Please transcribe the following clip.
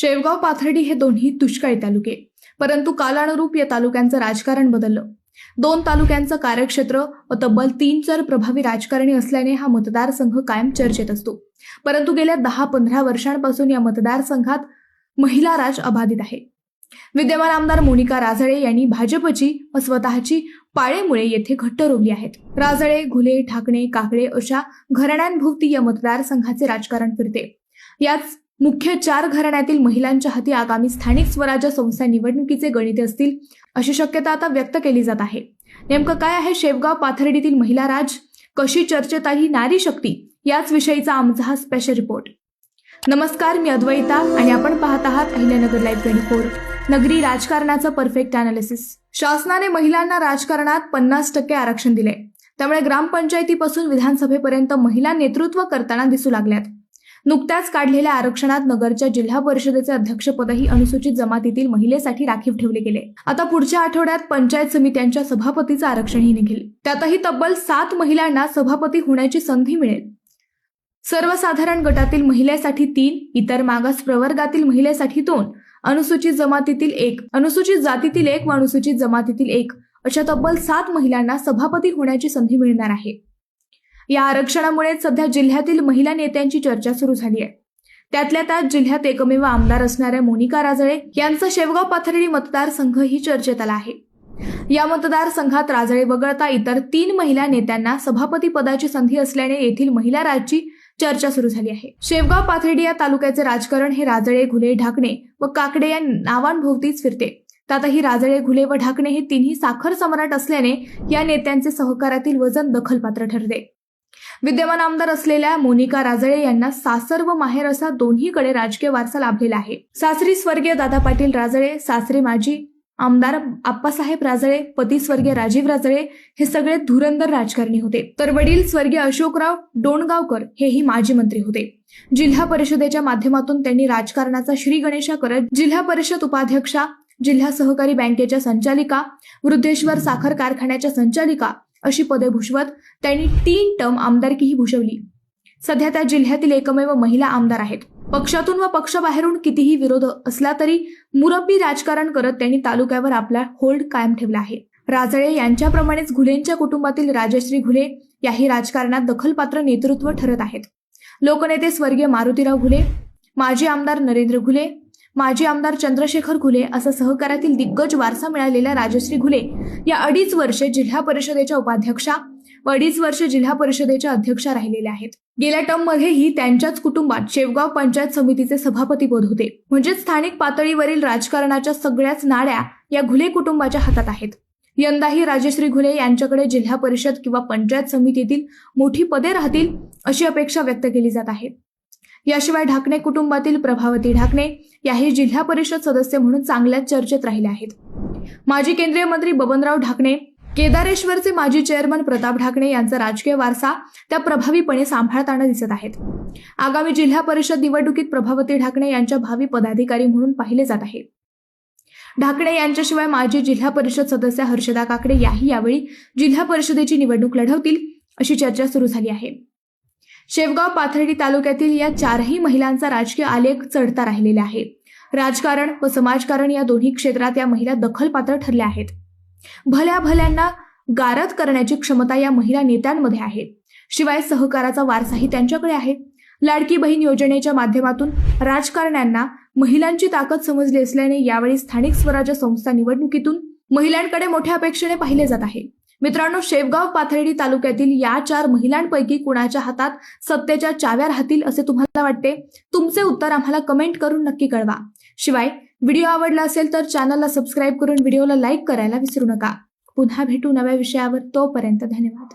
शेवगाव पाथर्डी हे दोन्ही दुष्काळी तालुके. परंतु कालानुरूप या तालुक्यांचं राजकारण बदललं. दोन तालुक्यांचं कार्यक्षेत्र व तब्बल तीन चार प्रभावी राजकारणी असल्याने हा मतदारसंघ कायम चर्चेत असतो. परंतु गेल्या दहा पंधरा वर्षांपासून या मतदारसंघात महिला राज अबाधित आहे. विद्यमान आमदार मोनिका राजळे यांनी भाजपची व स्वतःची पाळेमुळे येथे घट्ट रोवली आहेत. राजळे घुले ठाकणे काकडे अशा घराण्यांभोवती या मतदारसंघाचे राजकारण फिरते. याच मुख्य चार घराण्यातील महिलांच्या हाती आगामी स्थानिक स्वराज्य संस्था निवडणुकीचे गणिते असतील अशी शक्यता आता व्यक्त केली जात आहे. नेमकं काय आहे शेवगाव पाथर्डीतील महिला राज? कशी चर्चेत आली नारी शक्ती? याच विषयीचा आमचा हा स्पेशल रिपोर्ट नमस्कार मी अद्वैता आणि आपण पाहत आहात अहिल्यानगर लाईव्ह ट्वेंटी फोर नगरी राजकारणाचं परफेक्ट अनालिसिस शासनाने महिलांना राजकारणात पन्नास टक्के आरक्षण दिले त्यामुळे ग्रामपंचायतीपासून विधानसभेपर्यंत महिला नेतृत्व करताना दिसू लागल्यात. नुकत्याच काढलेल्या आरक्षणात नगरच्या जिल्हा परिषदेचे अध्यक्षपदही अनुसूचित जमातीतील महिलेसाठी राखीव ठेवले गेले. आता पुढच्या आठवड्यात पंचायत समित्यांच्या सभापतीचं आरक्षणही निघेल. त्यातही तब्बल सात महिलांना सभापती होण्याची संधी मिळेल. सर्वसाधारण गटातील महिलेसाठी तीन इतर मागास प्रवर्गातील महिलेसाठी दोन अनुसूचित जमातीतील एक अनुसूचित जातीतील एक व अनुसूचित जमातीतील एक अशा तब्बल सात महिलांना सभापती होण्याची संधी मिळणार आहे. या आरक्षणामुळे सध्या जिल्ह्यातील महिला नेत्यांची चर्चा सुरू झाली आहे. त्यातल्या त्यात जिल्ह्यात एकमेव आमदार असणाऱ्या मोनिका राजळे यांचा शेवगाव पाथर्डी मतदारसंघ ही चर्चेत आला आहे. या मतदारसंघात राजळे वगळता इतर तीन महिला नेत्यांना सभापती पदाची संधी असल्याने येथील महिला राजची चर्चा सुरू झाली आहे. शेवगाव पाथर्डी या तालुक्याचे राजकारण हे राजळे घुले ढाकणे व काकडे या नावांभोवतीच फिरते. त्यातही राजळे घुले व ढाकणे हे तिन्ही साखर सम्राट असल्याने या नेत्यांचे सहकारातील वजन दखलपात्र ठरते. विद्यमान आमदार असलेल्या मोनिका राजळे यांना सासर व माहेर असा दोन्हीकडे राजकीय वारसा लाभलेला आहे. सासरी स्वर्गीय दादा पाटील राजळे सासरे माजी आमदार आप्पासाहेब राजळे पती स्वर्गीय राजीव राजळे हे सगळे धुरंधर राजकारणी होते. तर वडील स्वर्गीय अशोकराव डोणगावकर हेही माजी मंत्री होते. जिल्हा परिषदेच्या माध्यमातून त्यांनी राजकारणाचा श्री गणेशा करत जिल्हा परिषद उपाध्यक्षा जिल्हा सहकारी बँकेच्या संचालिका वृद्धेश्वर साखर कारखान्याच्या संचालिका अशी पदे भूषवत त्यांनी तीन टर्म आमदारकीही भूषवली. सध्या त्या जिल्ह्यातील एकमेव महिला आमदार आहेत. पक्षातून व पक्षाबाहेरून कितीही विरोध असला तरी मुरब्बी राजकारण करत त्यांनी तालुक्यावर आपला होल्ड कायम ठेवला आहे. राजळे यांच्याप्रमाणेच घुलेंच्या कुटुंबातील राजश्री घुले याही राजकारणात दखलपात्र नेतृत्व ठरत आहेत. लोकनेते स्वर्गीय मारुतीराव घुले माजी आमदार नरेंद्र घुले माजी आमदार चंद्रशेखर घुले असं सहकारातील दिग्गज वारसा मिळालेल्या राजश्री घुले या अडीच वर्षे जिल्हा परिषदेच्या उपाध्यक्षा व अडीच वर्ष जिल्हा परिषदेच्या अध्यक्षा राहिलेल्या आहेत. गेल्या टर्म त्यांच्याच कुटुंबात शेवगाव पंचायत समितीचे सभापतीपद होते. म्हणजेच स्थानिक पातळीवरील राजकारणाच्या सगळ्याच नाड्या या घुले कुटुंबाच्या हातात आहेत. यंदाही राजश्री घुले यांच्याकडे जिल्हा परिषद किंवा पंचायत समितीतील मोठी पदे राहतील अशी अपेक्षा व्यक्त केली जात आहे. याशिवाय ढाकणे कुटुंबातील प्रभावती ढाकणे याही जिल्हा परिषद सदस्य म्हणून चांगल्याच चर्चेत राहिल्या आहेत. माजी केंद्रीय मंत्री बबनराव ढाकणे केदारेश्वरचे माजी चेअरमन प्रताप ढाकणे यांचा राजकीय वारसा त्या प्रभावीपणे सांभाळताना दिसत आहेत. आगामी जिल्हा परिषद निवडणुकीत प्रभावती ढाकणे यांच्या भावी पदाधिकारी म्हणून पाहिले जात आहे. ढाकणे यांच्याशिवाय माजी जिल्हा परिषद सदस्य हर्षदा काकडे याही यावेळी जिल्हा परिषदेची निवडणूक लढवतील अशी चर्चा सुरू झाली आहे. शेवगाव पाथर्डी तालुक्यातील या चारही महिलांचा राजकीय आलेख चढता राहिलेला आहे. राजकारण व समाजकारण या दोन्ही क्षेत्रात या महिला दखलपात्र ठरल्या आहेत. भल्या भल्यांना गारद करण्याची क्षमता या महिला नेत्यांमध्ये आहे. शिवाय सहकाराचा वारसाही त्यांच्याकडे आहे. लाडकी बहीण योजनेच्या माध्यमातून राजकारण्यांना महिलांची ताकद समजली असल्याने यावेळी स्थानिक स्वराज्य संस्था निवडणुकीतून महिलांकडे मोठ्या अपेक्षेने पाहिले जात आहे. मित्रांनो शेवगाव पाथर्डी तालुक्यातील या चार महिलांपैकी कुणाच्या हातात सत्तेच्या चाव्या राहतील असे तुम्हाला वाटते? तुमचे उत्तर आम्हाला कमेंट करून नक्की कळवा. शिवाय व्हिडिओ आवडला असेल तर चॅनलला सबस्क्राईब करून व्हिडिओला लाईक करायला विसरू नका. पुन्हा भेटू नव्या विषयावर. तोपर्यंत धन्यवाद.